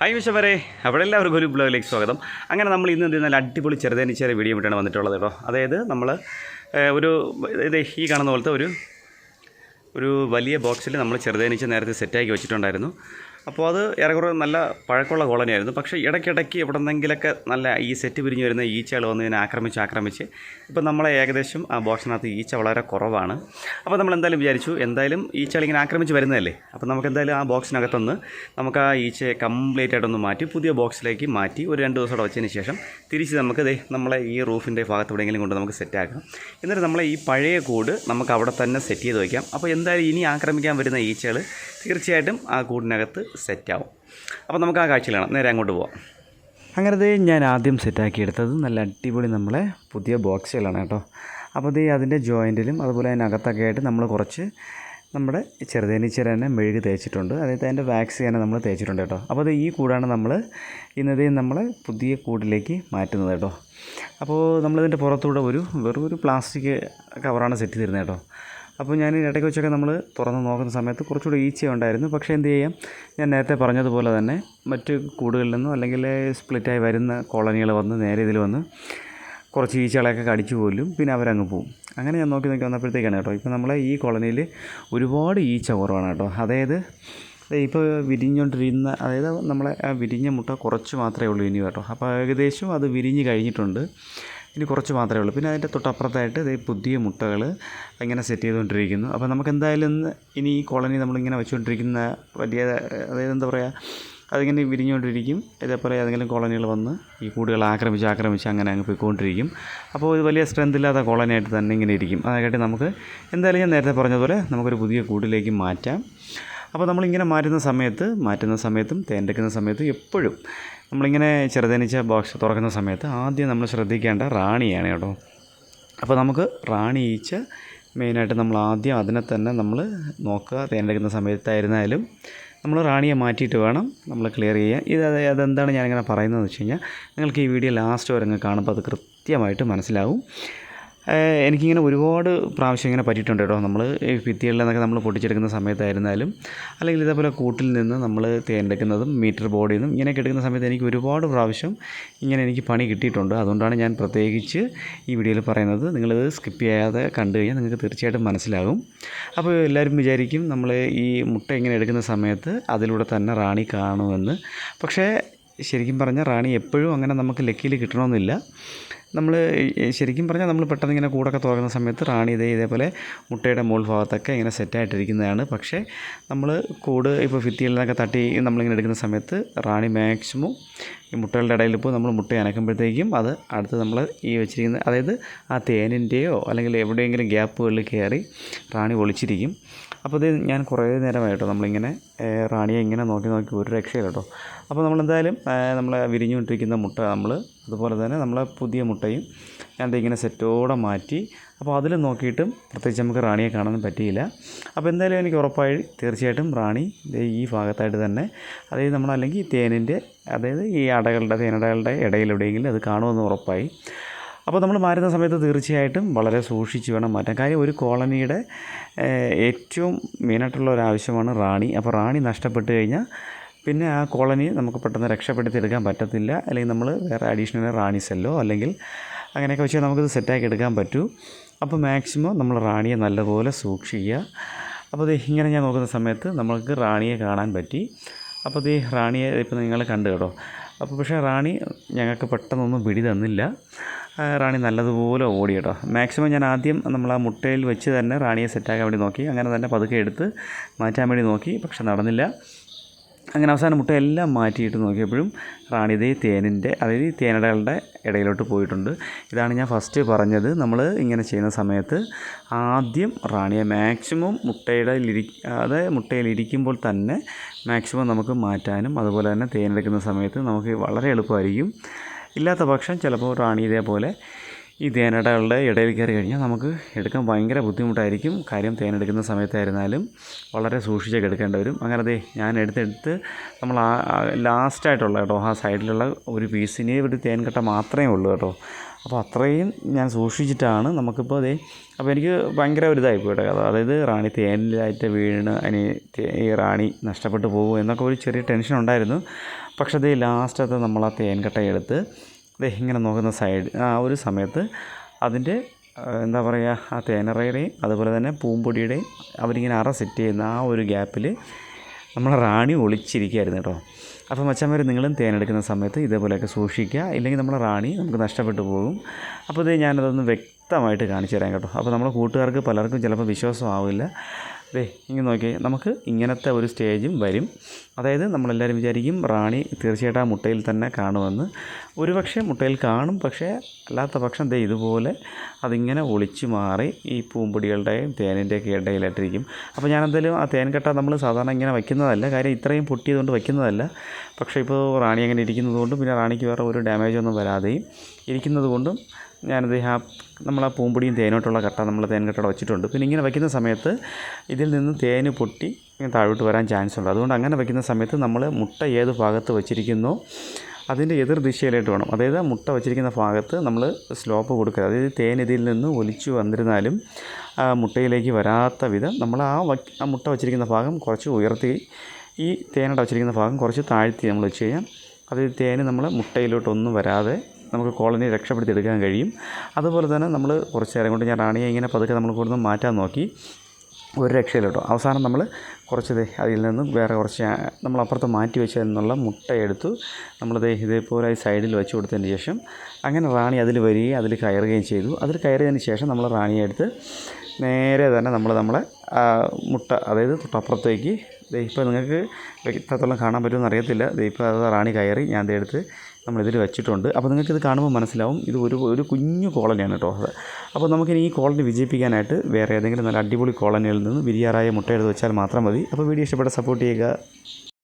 Hi വിശവരെ അവിടെ എല്ലാവർക്കും ഒരു ബ്ലോഗിലേക്ക് സ്വാഗതം. അങ്ങനെ നമ്മൾ ഇന്ന് എന്ത് നല്ല അടിപൊളി ചെറിയ വീഡിയോ വിട്ടാണ് വന്നിട്ടുള്ളത് കേട്ടോ. അതായത് നമ്മൾ ഒരു ഇത് ഈ കാണുന്ന പോലത്തെ ഒരു ഒരു വലിയ ബോക്സിൽ നമ്മൾ ചെറുതേനീച്ച നേരത്തെ സെറ്റാക്കി വെച്ചിട്ടുണ്ടായിരുന്നു. അപ്പോൾ അത് ഏറെക്കുറെ നല്ല പഴക്കമുള്ള കോളനിയായിരുന്നു. പക്ഷേ ഇടയ്ക്കിടയ്ക്ക് എവിടെന്നെങ്കിലൊക്കെ നല്ല ഈ സെറ്റ് പിരിഞ്ഞ് വരുന്ന ഈച്ചകൾ വന്ന് ഇതിനെ ആക്രമിച്ച് ആക്രമിച്ച് ഇപ്പം നമ്മളെ ഏകദേശം ആ ബോക്സിനകത്ത് ഈച്ച വളരെ കുറവാണ്. അപ്പോൾ നമ്മൾ എന്തായാലും വിചാരിച്ചു എന്തായാലും ഈച്ചകൾ ഇങ്ങനെ ആക്രമിച്ച് വരുന്നതല്ലേ? അപ്പോൾ നമുക്ക് എന്തായാലും ആ ബോക്സിനകത്തുനിന്ന് നമുക്ക് ആ ഈച്ചയെ കംപ്ലീറ്റ് ആയിട്ടൊന്ന് മാറ്റി പുതിയ ബോക്സിലേക്ക് മാറ്റി ഒരു രണ്ട് ദിവസം അവിടെ വെച്ചതിന് ശേഷം തിരിച്ച് നമുക്ക് ദേ നമ്മളെ ഈ റൂഫിന്റെ ഭാഗത്ത് എവിടെയെങ്കിലും കൊണ്ട് നമുക്ക് സെറ്റാക്കാം എന്നിട്ട് നമ്മളെ ഈ പഴയ കൂട് നമുക്ക് അവിടെ തന്നെ സെറ്റ് ചെയ്ത് വയ്ക്കാം അപ്പോൾ എന്തായാലും ഇനി ആക്രമിക്കാൻ വരുന്ന ഈച്ചകൾ തീർച്ചയായിട്ടും ആ കൂടിനകത്ത് സെറ്റാവും. അപ്പോൾ നമുക്ക് ആ കാഴ്ചയിൽ കാണാം നേരെ അങ്ങോട്ട് പോവാം. അങ്ങനെ അങ്ങനത്തെ ഞാൻ ആദ്യം സെറ്റാക്കിയെടുത്തത് നല്ല അടിപൊളി നമ്മളെ പുതിയ ബോക്സുകളാണ് കേട്ടോ. അപ്പോൾ ഇത് അതിന്റെ ജോയിന്റിലും അതുപോലെ അതിനകത്തൊക്കെ ആയിട്ട് നമ്മൾ കുറച്ച് നമ്മുടെ ചെറുതേനീച്ചര തന്നെ മെഴുകി തേച്ചിട്ടുണ്ട്. അതായത് അതിന്റെ വാക്സ് തന്നെ നമ്മൾ തേച്ചിട്ടുണ്ട് കേട്ടോ. അപ്പോൾ അത് ഈ കൂടാണ് നമ്മൾ ഇന്നത്തെ നമ്മൾ പുതിയ കൂടിലേക്ക് മാറ്റുന്നത് കേട്ടോ. അപ്പോൾ നമ്മളിതിന്റെ പുറത്തൂടെ ഒരു വെറും ഒരു പ്ലാസ്റ്റിക് കവറാണ് സെറ്റ് ചെയ്തിരുന്നത് കേട്ടോ. അപ്പോൾ ഞാൻ ഇടയ്ക്ക് വെച്ചൊക്കെ നമ്മൾ തുറന്ന് നോക്കുന്ന സമയത്ത് കുറച്ചുകൂടി ഈച്ച ഉണ്ടായിരുന്നു. പക്ഷേ എന്ത് ചെയ്യാം? ഞാൻ നേരത്തെ പറഞ്ഞതുപോലെ തന്നെ മറ്റ് കൂടുകളിൽ നിന്നും അല്ലെങ്കിൽ സ്പ്ലിറ്റായി വരുന്ന കോളനികൾ വന്ന് നേരെ ഇതിൽ വന്ന് കുറച്ച് ഈച്ചകളെയൊക്കെ കടിച്ചു പോലും പിന്നെ അവരങ്ങ് പോവും. അങ്ങനെ ഞാൻ നോക്കി നോക്കി വന്നപ്പോഴത്തേക്കാണ് കേട്ടോ. ഇപ്പോൾ നമ്മളെ ഈ കോളനിയിൽ ഒരുപാട് ഈച്ച കുറവാണ് കേട്ടോ. അതായത് ഇപ്പോൾ വിരിഞ്ഞുകൊണ്ടിരുന്ന അതായത് നമ്മളെ ആ വിരിഞ്ഞ മുട്ട കുറച്ച് മാത്രമേ ഉള്ളൂ ഇനി കേട്ടോ. അപ്പോൾ ഏകദേശം അത് വിരിഞ്ഞ് കഴിഞ്ഞിട്ടുണ്ട്. ഇനി കുറച്ച് മാത്രമേ ഉള്ളൂ. പിന്നെ അതിന്റെ തൊട്ടപ്പുറത്തായിട്ട് ഇത് പുതിയ മുട്ടകൾ ഇങ്ങനെ സെറ്റ് ചെയ്തുകൊണ്ടിരിക്കുന്നു. അപ്പോൾ നമുക്ക് എന്തായാലും ഇനി ഈ കോളനി നമ്മളിങ്ങനെ വെച്ചുകൊണ്ടിരിക്കുന്ന വലിയ അതായത് എന്താ പറയുക അതിങ്ങനെ വിരിഞ്ഞുകൊണ്ടിരിക്കും. ഇതേപോലെ ഏതെങ്കിലും കോളനികൾ വന്ന് ഈ കൂടുകൾ ആക്രമിച്ച് ആക്രമിച്ച് അങ്ങനെ അങ്ങ് പോയിക്കൊണ്ടിരിക്കും. അപ്പോൾ ഇത് വലിയ സ്ട്രെങ്ത് ഇല്ലാത്ത കോളനിയായിട്ട് തന്നെ ഇങ്ങനെ ഇരിക്കും. അതായിട്ട് നമുക്ക് എന്തായാലും ഞാൻ നേരത്തെ പറഞ്ഞതുപോലെ നമുക്കൊരു പുതിയ കൂടിലേക്ക് മാറ്റാം. അപ്പോൾ നമ്മളിങ്ങനെ മാറ്റുന്ന സമയത്ത് മാറ്റുന്ന സമയത്തും തേന്റെക്കുന്ന സമയത്തും എപ്പോഴും നമ്മളിങ്ങനെ ചെറുതേനീച്ച ബോക്സ് തുറക്കുന്ന സമയത്ത് ആദ്യം നമ്മൾ ശ്രദ്ധിക്കേണ്ട റാണിയാണ് കേട്ടോ. അപ്പോൾ നമുക്ക് റാണി ഈച്ച മെയിനായിട്ട് നമ്മൾ ആദ്യം അതിനെ തന്നെ നമ്മൾ നോക്കുക തേനെടുക്കുന്ന സമയത്തായിരുന്നാലും നമ്മൾ റാണിയെ മാറ്റിയിട്ട് വേണം നമ്മൾ ക്ലിയർ ചെയ്യാൻ ഇത് അത് അതെന്താണ് ഞാനിങ്ങനെ പറയുന്നതെന്ന് വെച്ച് കഴിഞ്ഞാൽ നിങ്ങൾക്ക് ഈ വീഡിയോ ലാസ്റ്റ് വരെ കാണുമ്പോൾ അത് കൃത്യമായിട്ട് മനസ്സിലാവും. എനിക്കിങ്ങനെ ഒരുപാട് പ്രാവശ്യം ഇങ്ങനെ പറ്റിയിട്ടുണ്ട് കേട്ടോ. നമ്മൾ ഈ ഭിത്തികളിൽ നമ്മൾ പൊട്ടിച്ചെടുക്കുന്ന സമയത്തായിരുന്നാലും അല്ലെങ്കിൽ ഇതേപോലെ കൂട്ടിൽ നിന്ന് നമ്മൾ തേനെടുക്കുന്നതും മീറ്റർ ബോർഡിൽ നിന്നും ഇങ്ങനെയൊക്കെ എടുക്കുന്ന സമയത്ത് എനിക്ക് ഒരുപാട് പ്രാവശ്യം ഇങ്ങനെ എനിക്ക് പണി കിട്ടിയിട്ടുണ്ട്. അതുകൊണ്ടാണ് ഞാൻ പ്രത്യേകിച്ച് ഈ വീഡിയോയിൽ പറയുന്നത്. നിങ്ങളിത് സ്കിപ്പ് ചെയ്യാതെ കണ്ടു കഴിഞ്ഞാൽ നിങ്ങൾക്ക് തീർച്ചയായിട്ടും മനസ്സിലാകും. അപ്പോൾ എല്ലാവരും വിചാരിക്കും നമ്മൾ ഈ മുട്ട ഇങ്ങനെ എടുക്കുന്ന സമയത്ത് അതിലൂടെ തന്നെ റാണി കാണുമെന്ന്. പക്ഷേ ശരിക്കും പറഞ്ഞാൽ റാണി എപ്പോഴും അങ്ങനെ നമുക്ക് ലക്കിയിൽ കിട്ടണമെന്നില്ല. നമ്മൾ ശരിക്കും പറഞ്ഞാൽ നമ്മൾ പെട്ടെന്ന് ഇങ്ങനെ കൂടൊക്കെ തുറക്കുന്ന സമയത്ത് റാണി ഇതേ ഇതേപോലെ മുട്ടയുടെ മുകൾ ഭാഗത്തൊക്കെ ഇങ്ങനെ സെറ്റായിട്ടിരിക്കുന്നതാണ് പക്ഷേ നമ്മൾ കൂട് ഇപ്പോൾ ഭിത്തിയിൽ നിന്നൊക്കെ തട്ടി നമ്മളിങ്ങനെ എടുക്കുന്ന സമയത്ത് റാണി മാക്സിമം ഈ മുട്ടകളുടെ ഇടയിൽ ഇപ്പോൾ നമ്മൾ മുട്ട അനക്കുമ്പോഴത്തേക്കും അത് അടുത്ത് നമ്മൾ ഈ വെച്ചിരിക്കുന്ന അതായത് ആ തേനിന്റെയോ അല്ലെങ്കിൽ എവിടെയെങ്കിലും ഗ്യാപ്പുകളിൽ കയറി റാണി ഒളിച്ചിരിക്കും. അപ്പോൾ ഇത് ഞാൻ കുറേ നേരമായിട്ടോ നമ്മളിങ്ങനെ റാണിയെ ഇങ്ങനെ നോക്കി നോക്കി ഒരു രക്ഷയില്ല കേട്ടോ അപ്പോൾ നമ്മളെന്തായാലും നമ്മൾ വിരിഞ്ഞുകൊണ്ടിരിക്കുന്ന മുട്ട നമ്മൾ അതുപോലെ തന്നെ നമ്മളെ പുതിയ മുട്ടയും ഞാൻ ഇങ്ങനെ സെറ്റോടെ മാറ്റി അപ്പോൾ അതിൽ നോക്കിയിട്ടും പ്രത്യേകിച്ച് നമുക്ക് റാണിയെ കാണാൻ പറ്റിയില്ല. അപ്പോൾ എന്തായാലും എനിക്ക് ഉറപ്പായി തീർച്ചയായിട്ടും റാണി ഈ ഭാഗത്തായിട്ട് തന്നെ അതായത് നമ്മളല്ലെങ്കിൽ തേനിന്റെ അതായത് ഈ അടകളുടെ തേനടകളുടെ ഇടയിലെവിടെയെങ്കിലും അത് കാണുമെന്ന് ഉറപ്പായി. അപ്പോൾ നമ്മൾ മാറുന്ന സമയത്ത് തീർച്ചയായിട്ടും വളരെ സൂക്ഷിച്ച് വേണം മാറ്റാൻ. കാര്യം ഒരു കോളനിയുടെ ഏറ്റവും മെയിനായിട്ടുള്ള ഒരു ആവശ്യമാണ് റാണി. അപ്പോൾ റാണി നഷ്ടപ്പെട്ട് കഴിഞ്ഞാൽ പിന്നെ ആ കോളനി നമുക്ക് പെട്ടെന്ന് രക്ഷപ്പെടുത്തി എടുക്കാൻ പറ്റത്തില്ല. അല്ലെങ്കിൽ നമ്മൾ വേറെ അഡീഷണൽ റാണി സെല്ലോ അല്ലെങ്കിൽ അങ്ങനെയൊക്കെ വെച്ചാൽ നമുക്കിത് സെറ്റാക്കി എടുക്കാൻ പറ്റൂ. അപ്പോൾ മാക്സിമം നമ്മൾ റാണിയെ നല്ലപോലെ സൂക്ഷിക്കുക. അപ്പോൾ ഇത് ഇങ്ങനെ ഞാൻ നോക്കുന്ന സമയത്ത് നമ്മൾക്ക് റാണിയെ കാണാൻ പറ്റി. അപ്പോൾ ഇത് റാണിയെ ഇപ്പോൾ നിങ്ങൾ കണ്ടു കേട്ടോ. അപ്പോൾ പക്ഷേ റാണി ഞങ്ങൾക്ക് പെട്ടെന്നൊന്നും പിടി തന്നില്ല. റാണി നല്ലതുപോലെ ഓടി കേട്ടോ. മാക്സിമം ഞാൻ ആദ്യം നമ്മൾ ആ മുട്ടയിൽ വെച്ച് തന്നെ റാണിയെ സെറ്റാക്കാൻ വേണ്ടി നോക്കി. അങ്ങനെ തന്നെ പതുക്കെ എടുത്ത് മാറ്റാൻ വേണ്ടി നോക്കി. പക്ഷെ നടന്നില്ല. അങ്ങനെ അവസാനം മുട്ട എല്ലാം മാറ്റിയിട്ട് നോക്കിയപ്പോഴും റാണി ഇതേ തേനിന്റെ അതായത് ഈ തേനടകളുടെ ഇടയിലോട്ട് പോയിട്ടുണ്ട്. ഇതാണ് ഞാൻ ഫസ്റ്റ് പറഞ്ഞത്. നമ്മൾ ഇങ്ങനെ ചെയ്യുന്ന സമയത്ത് ആദ്യം റാണിയെ മാക്സിമം മുട്ടയുടെ അതായത് മുട്ടയിൽ ഇരിക്കുമ്പോൾ തന്നെ മാക്സിമം നമുക്ക് മാറ്റാനും അതുപോലെ തന്നെ തേനെടുക്കുന്ന സമയത്ത് നമുക്ക് വളരെ എളുപ്പമായിരിക്കും. ഇല്ലാത്ത പക്ഷം ചിലപ്പോൾ റാണി ഇതേപോലെ ഈ തേനടകളുടെ ഇടയിൽ കയറി കഴിഞ്ഞാൽ നമുക്ക് എടുക്കാൻ ഭയങ്കര ബുദ്ധിമുട്ടായിരിക്കും. കാര്യം തേനെടുക്കുന്ന സമയത്തായിരുന്നാലും വളരെ സൂക്ഷിച്ചൊക്കെ എടുക്കേണ്ടി വരും. അങ്ങനെ ദേ ഞാൻ എടുത്തെടുത്ത് നമ്മൾ ആ ലാസ്റ്റായിട്ടുള്ള കേട്ടോ ആ സൈഡിലുള്ള ഒരു പീസിന് ഒരു തേൻകട്ട മാത്രമേ ഉള്ളൂ കേട്ടോ. അപ്പോൾ അത്രയും ഞാൻ സൂക്ഷിച്ചിട്ടാണ് നമുക്കിപ്പോൾ അതേ അപ്പോൾ എനിക്ക് ഭയങ്കര ഒരു ഇതായി പോയിട്ട് കഥ അതായത് റാണി തേനിലായിട്ട് വീണ് അതിന് ഈ റാണി നഷ്ടപ്പെട്ടു പോകുമോ എന്നൊക്കെ ഒരു ചെറിയ ടെൻഷൻ ഉണ്ടായിരുന്നു. പക്ഷേ അതേ ലാസ്റ്റത്തെ നമ്മൾ ആ തേൻകട്ട എടുത്ത് ഇങ്ങനെ നോക്കുന്ന സൈഡ് ആ ഒരു സമയത്ത് അതിന്റെ എന്താ പറയുക ആ തേനറയുടെയും അതുപോലെ തന്നെ പൂമ്പൊടിയുടെയും അവരിങ്ങനെ അറ സെറ്റ് ചെയ്യുന്ന ആ ഒരു ഗ്യാപ്പിൽ നമ്മളെ റാണി ഒളിച്ചിരിക്കുകയായിരുന്നു കേട്ടോ. അപ്പോൾ മച്ചാന്മാർ നിങ്ങളും തേനെടുക്കുന്ന സമയത്ത് ഇതേപോലെയൊക്കെ സൂക്ഷിക്കുക. ഇല്ലെങ്കിൽ നമ്മളെ റാണി നമുക്ക് നഷ്ടപ്പെട്ടു പോകും. അപ്പോൾ ഇത് ഞാനതൊന്ന് വ്യക്തമായിട്ട് കാണിച്ചു തരാം കേട്ടോ. അപ്പോൾ നമ്മുടെ കൂട്ടുകാർക്ക് പലർക്കും ചിലപ്പോൾ വിശ്വാസമാവില്ല. ദേ ഇങ്ങനെ നോക്കിയേ നമുക്ക് ഇങ്ങനത്തെ ഒരു സ്റ്റേജും വരും. അതായത് നമ്മളെല്ലാവരും വിചാരിക്കും റാണി തീർച്ചയായിട്ടും ആ മുട്ടയിൽ തന്നെ കാണുമെന്ന്. ഒരുപക്ഷെ മുട്ടയിൽ കാണും പക്ഷേ അല്ലാത്ത പക്ഷം ദേ ഇതുപോലെ അതിങ്ങനെ ഒളിച്ചു മാറി ഈ പൂമ്പൊടികളുടെയും തേനിന്റെയൊക്കെ ഇടയിലായിട്ടിരിക്കും. അപ്പോൾ ഞാനെന്തായാലും ആ തേൻ കട്ട നമ്മൾ സാധാരണ ഇങ്ങനെ വയ്ക്കുന്നതല്ല. കാര്യം ഇത്രയും പൊട്ടിയതുകൊണ്ട് വയ്ക്കുന്നതല്ല. പക്ഷേ ഇപ്പോൾ റാണി അങ്ങനെ ഇരിക്കുന്നതുകൊണ്ടും പിന്നെ റാണിക്ക് വേറെ ഒരു ഡാമേജ് ഒന്നും വരാതെയും ഇരിക്കുന്നത് കൊണ്ടും ഞാനത് ആ നമ്മൾ ആ പൂമ്പൊടിയും തേനോട്ടുള്ള കട്ട നമ്മൾ തേൻ കട്ട വെച്ചിട്ടുണ്ട്. പിന്നെ ഇങ്ങനെ വയ്ക്കുന്ന സമയത്ത് ഇതിൽ നിന്ന് തേന് പൊട്ടി ഇങ്ങനെ താഴോട്ട് വരാൻ ചാൻസ് ഉണ്ട്. അതുകൊണ്ട് അങ്ങനെ വയ്ക്കുന്ന സമയത്ത് നമ്മൾ മുട്ട ഏത് ഭാഗത്ത് വെച്ചിരിക്കുന്നോ അതിന്റെ എതിർ ദിശയിലായിട്ട് വേണം. അതായത് മുട്ട വെച്ചിരിക്കുന്ന ഭാഗത്ത് നമ്മൾ സ്ലോപ്പ് കൊടുക്കുക അതായത് തേൻ ഇതിൽ നിന്ന് ഒലിച്ചു വന്നിരുന്നാലും ആ മുട്ടയിലേക്ക് വരാത്ത വിധം നമ്മൾ ആ ആ മുട്ട വെച്ചിരിക്കുന്ന ഭാഗം കുറച്ച് ഉയർത്തി ഈ തേനട വെച്ചിരിക്കുന്ന ഭാഗം കുറച്ച് താഴ്ത്തി നമ്മൾ വെച്ച് കഴിഞ്ഞാൽ അത് തേന് നമ്മൾ മുട്ടയിലോട്ടൊന്നും വരാതെ നമുക്ക് കോളനി രക്ഷപ്പെടുത്തി എടുക്കാൻ കഴിയും. അതുപോലെ തന്നെ നമ്മൾ കുറച്ച് നേരം കൊണ്ട് ഞാൻ റാണിയെ ഇങ്ങനെ പതുക്കെ നമ്മൾ കൂടുതൽ മാറ്റാൻ നോക്കി. ഒരു രക്ഷയില്ല കേട്ടോ അവസാനം നമ്മൾ കുറച്ച് ദേ അതിൽ നിന്നും വേറെ കുറച്ച് നമ്മൾ അപ്പുറത്ത് മാറ്റി വെച്ചതിൽ നിന്നുള്ള മുട്ടയെടുത്തു നമ്മൾ ദേ ഇതേപോലെ സൈഡിൽ വെച്ച് കൊടുത്തതിന് ശേഷം അങ്ങനെ റാണി അതിൽ വരികയും അതിൽ കയറുകയും ചെയ്തു. അതിൽ കയറിയതിന് ശേഷം നമ്മൾ റാണിയെ എടുത്ത് നേരെ തന്നെ നമ്മൾ നമ്മളെ മുട്ട അതായത് തൊട്ടപ്പുറത്തേക്ക് ഇപ്പോൾ നിങ്ങൾക്ക് എത്രത്തോളം കാണാൻ പറ്റുമെന്ന് അറിയത്തില്ല. ഇപ്പോൾ അത് റാണി കയറി ഞാൻ ദേ എടുത്ത് നമ്മളിതിൽ വെച്ചിട്ടുണ്ട്. അപ്പോൾ നിങ്ങൾക്ക് ഇത് കാണുമ്പോൾ മനസ്സിലാവും. ഇത് ഒരു ഒരു കുഞ്ഞു കോളനിയാണ് കേട്ടോ അത്. അപ്പോൾ നമുക്കിനി ഈ കോളനി വിജയിപ്പിക്കാനായിട്ട് വേറെ ഏതെങ്കിലും നല്ല അടിപൊളി കോളനിയിൽ നിന്ന് വിരിയാറായ മുട്ട എടുത്ത് വെച്ചാൽ മാത്രം മതി. അപ്പോൾ വീഡിയോ ഇഷ്ടപ്പെട്ട സപ്പോർട്ട് ചെയ്യുക.